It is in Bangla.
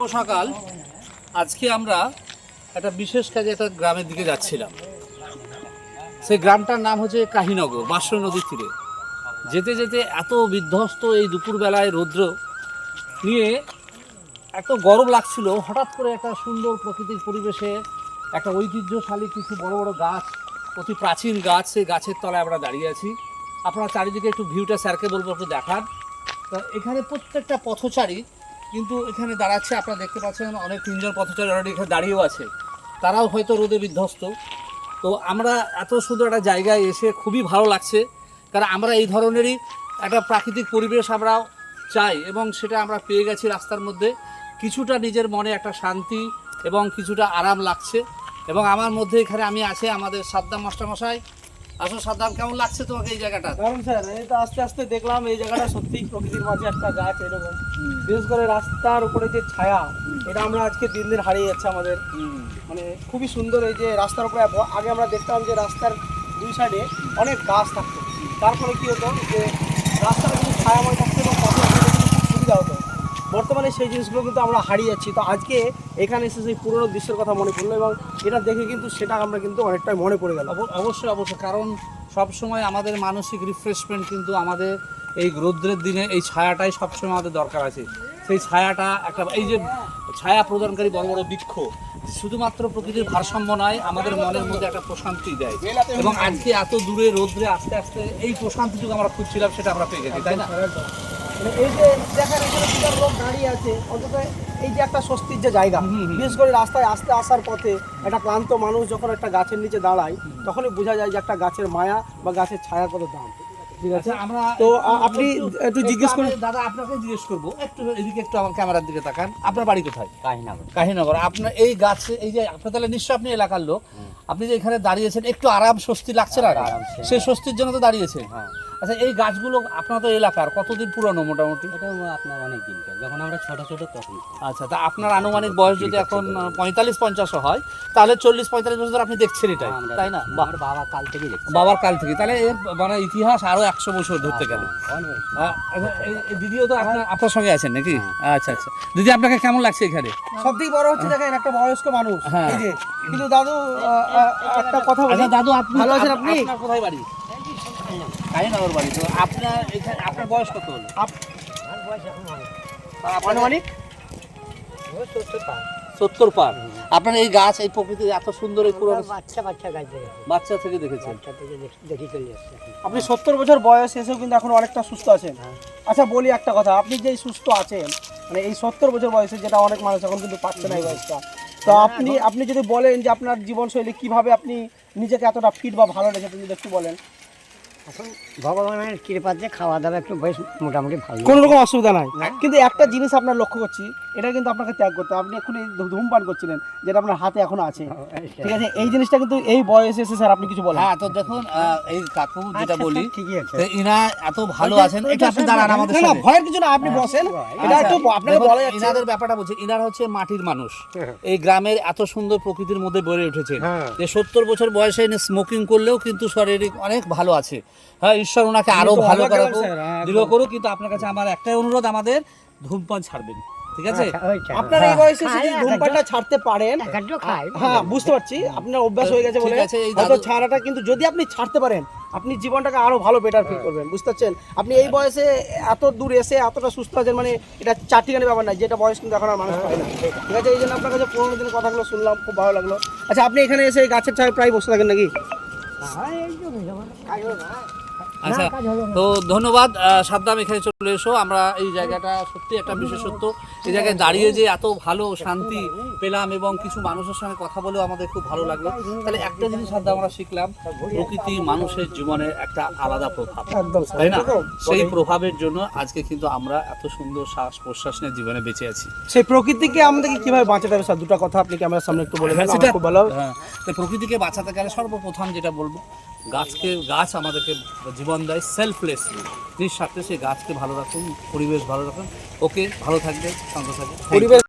সকাল। আজকে আমরা একটা বিশেষ কাজে একটা গ্রামের দিকে যাচ্ছিলাম। সেই গ্রামটার নাম হচ্ছে কাহিনগর বাঁশরী নদীর তীরে। যেতে যেতে এত বিধ্বস্ত এই দুপুরবেলায় রৌদ্র নিয়ে এত গরম লাগছিল, হঠাৎ করে একটা সুন্দর প্রকৃতির পরিবেশে একটা ঐতিহ্যশালী কিছু বড় বড় গাছ, অতি প্রাচীন গাছ, সেই গাছের তলায় আমরা দাঁড়িয়ে আছি। আপনারা চারিদিকে একটু ভিউটা স্যারকে বলব, একটু দেখান। তো এখানে প্রত্যেকটা পথচারী কিন্তু এখানে দাঁড়াচ্ছে, আপনারা দেখতে পাচ্ছেন অনেক তিনজন পথচারী অলরেডি এখানে দাঁড়িয়েও আছে। তারাও হয়তো রোদে বিধ্বস্ত। তো আমরা এত সুন্দর একটা জায়গায় এসে খুবই ভালো লাগছে, কারণ আমরা এই ধরনেরই একটা প্রাকৃতিক পরিবেশ আমরা চাই এবং সেটা আমরা পেয়ে গেছি রাস্তার মধ্যে। কিছুটা নিজের মনে একটা শান্তি এবং কিছুটা আরাম লাগছে। এবং আমার মধ্যে এখানে আমি আছি আমাদের সাদ্দাম মাস্টারমশাই। আসো সাদ্দাম কেমন লাগছে তোমাকে এই জায়গাটা কারণ স্যার এই তো আস্তে আস্তে দেখলাম এই জায়গাটা সত্যিই প্রকৃতির মাঝে একটা গাছ এরকম। বিশেষ করে রাস্তার উপরে যে ছায়া এটা আমরা আজকে দিন দিন হারিয়ে যাচ্ছে আমাদের। মানে খুবই সুন্দর এই যে রাস্তার উপরে আগে আমরা দেখতাম যে রাস্তার দুই সাইডে অনেক গাছ থাকতো। তারপরে কি হতো যে রাস্তার কিন্তু ছায়াময় থাকতো। বর্তমানে সেই জিনিসগুলো কিন্তু আমরা হারিয়ে যাচ্ছি। তো আজকে এখানে এসে সেই পুরনো দৃশ্যের কথা মনে পড়ল এবং এটা দেখে কিন্তু সেটা আমরা কিন্তু অনেকটাই মনে পড়ে গেল। অবশ্যই অবশ্যই, কারণ সব সময় আমাদের মানসিক রিফ্রেশমেন্ট কিন্তু আমাদের এই রৌদ্রের দিনে এই ছায়াটাই সবসময় আমাদের দরকার আছে। সেই ছায়াটা একটা, এই যে ছায়া প্রদানকারী বড় বড় বৃক্ষ শুধুমাত্র প্রকৃতির ভারসাম্য নয়, আমাদের মনের মধ্যে একটা প্রশান্তি দেয়। এবং আজকে এত দূরে রৌদ্রে আস্তে আস্তে এই প্রশান্তিটুকু আমরা খুঁজছিলাম, সেটা আমরা পেয়ে গেছি, তাই না? এই যে দেখেন এখানে লোক দাঁড়িয়ে আছে অন্তত এই যে একটা স্বস্তির যে জায়গা। বিশেষ করে রাস্তায় আসতে আসার পথে একটা ক্লান্ত মানুষ যখন একটা গাছের নিচে দাঁড়ায় তখনই বোঝা যায় যে একটা গাছের মায়া বা গাছের ছায়া কত দাম। ঠিক আছে? আচ্ছা আমরা তো আপনি একটু জিজ্ঞেস করুন। দাদা আপনাকে জিজ্ঞেস করব। একটু এদিকে একটু আমার ক্যামেরার দিকে তাকান। আপনার বাড়ি কোথায়? কাহিনাগর। কাহিনগর। আপনার এই গাছে এই যে আপনার তাহলে নিশ্চয় আপনি এলাকার লোক। আপনি যে এখানে দাঁড়িয়েছেন একটু আরাম স্বস্তি লাগছে না? আরাম সে- সেই স্বস্তির জন্য তো দাঁড়িয়েছে হ্যাঁ। আচ্ছা এই গাছগুলো আপনার তো এলাকার কতদিন পুরনো মোটামুটি? এটাও আপনার অনেক দিনকার যখন আমরা ছোট ছোট তখন আচ্ছা তা আপনার আনুমানিক বয়স যদি এখন পঁয়তাল্লিশ পঞ্চাশও হয় তাহলে চল্লিশ পঁয়তাল্লিশ বছর আপনি দেখছেন আমরা তাই না? বাবা কাল থেকে বাবার কাল থেকে তাহলে এর মানে ইতিহাস আরও একশো বছর ধরতে গেলে। হ্যাঁ, আচ্ছা, দিদিও তো আপনার আপনার সঙ্গে আছেন নাকি? আচ্ছা আচ্ছা। দিদি আপনাকে কেমন লাগছে এখানে? সব থেকে বড় হচ্ছে দেখেন একটা বয়স্ক মানুষ। হ্যাঁ। কিন্তু দাদু একটা কথা আচ্ছা দাদু আপনি ভালো আছেন আপনি? কোথায় বাড়ি? কাহিনগর বাড়ি। তো আপনার এখানে আপনার বয়স কত হলো? আপনার আনুমানিক? সত্তর পার। আপনার এই গাছ এই প্রকৃতির এত সুন্দর এই পুরো বাচ্চা বাচ্চা গাছ বাচ্চা থেকে দেখেছেন? দেখি চলে আসছে আপনি সত্তর বছর বয়স এসেও কিন্তু এখন অনেকটা সুস্থ আছেন। হ্যাঁ। আচ্ছা বলি একটা কথা। আপনি যে সুস্থ আছেন মানে এই সত্তর বছর বয়সে যেটা অনেক মানুষ এখন কিন্তু পাচ্ছে না এই বয়সটা। তো আপনি আপনি যদি বলেন যে আপনার জীবনশৈলী কীভাবে আপনি নিজেকে এতটা ফিট বা ভালো রেখেছেন যদি একটু বলেন। এখন ভগবানের কৃপাতে খাওয়া দাওয়া একটু বেশ মোটামুটি ভালো। কোনো রকম অসুবিধা নাই। কিন্তু একটা জিনিস আপনার লক্ষ্য করছি এটা কিন্তু আপনাকে ত্যাগ করতে আপনি এক্ষুনি ধূ- ধূমপান করছিলেন যেটা আপনার হাতে এখনও আছে। ঠিক আছে? এই জিনিসটা কিন্তু এই বয়সে এসে স্যার আপনি কিছু বলেন। হ্যাঁ তো দেখুন এই কাকু যেটা আচ্ছা, বলি ঠিকই আছে। ইনা এত ভালো আছেন এটা আপনি দাঁড়ান আমাদের না না ভয়ের কিছু না আপনি বসেন। এটা আচ্ছা, একটু আপনাকে বলা যাচ্ছে। ইনাদের ব্যাপারটা বলছি ইনারা হচ্ছে মাটির মানুষ। এই গ্রামের এত সুন্দর প্রকৃতির মধ্যে বেড়ে উঠেছে। হ্যাঁ। যে সত্তর বছর বয়সে স্মোকিং করলেও কিন্তু শারীরিক অনেক ভালো আছে। হ্যাঁ ঈশ্বর ওনাকে আরও ভালো করাবো হ্যাঁ, দৃঢ় করুক কিন্তু আপনার কাছে আমার একটাই অনুরোধ আমাদের ধূমপান ছাড়বেন ঠিক আছে? ওইটা। আপনার এই বয়সে যদি ধূমপানটা ছাড়তে পারেন হ্যাঁ বুঝতে পারছি আপনার অভ্যাস হয়ে গেছে বলে হয়তো ছাড়াটা কিন্তু যদি আপনি ছাড়তে পারেন আপনি জীবনটাকে আরও ভালো বেটার ফিল করবেন বুঝতে পারছেন? আপনি এই বয়সে এত দূর এসে এতটা সুস্থ আছেন মানে এটা চারটিখানি ব্যাপার না যেটা বয়স কিন্তু এখন আর মানুষ পায় না। ঠিক আছে এই জন্য আপনার কাছে পুরোনো দিনের কথাগুলো শুনলাম খুব ভালো লাগল। আচ্ছা আপনি এখানে এসে গাছের ছায় প্রায় বসে থাকেন নাকি? হ্যাঁ, এই তো হয়ে যাবে। কাজ হবে না। আচ্ছা না। তো ধন্যবাদ সাদ্দাম এখানে চলে এসো। আমরা এই জায়গাটা সত্যি একটা বিশেষত্ব। এই জায়গায় দাঁড়িয়ে যে এত ভালো শান্তি পেলাম এবং কিছু মানুষের সঙ্গে কথা বলেও আমাদের খুব ভালো লাগল। তাহলে একটা জিনিস সাদ্দাম আমরা শিখলাম প্রকৃতি মানুষের জীবনে একটা আলাদা প্রভাব তাই না? সেই প্রভাবের জন্য আজকে কিন্তু আমরা এত সুন্দর শ্বাস প্রশ্বাস নিয়ে জীবনে বেঁচে আছি। সেই প্রকৃতিকে আমাদেরকে কীভাবে বাঁচাতে হবে স্যার? দুটো কথা আপনি ক্যামেরার সামনে একটু বলে দেন? সেটা- খুব ভালো হ্যাঁ প্রকৃতিকে বাঁচাতে গেলে সর্বপ্রথম যেটা বলব গাছকে, গাছ আমাদেরকে জীবন দেয় সেলফলেসলি নিঃস্বার্থে সেই গাছকে ভালো রাখুন, পরিবেশ ভালো রাখুন। ওকে, ভালো থাকবে শান্ত থাকবে পরিবেশ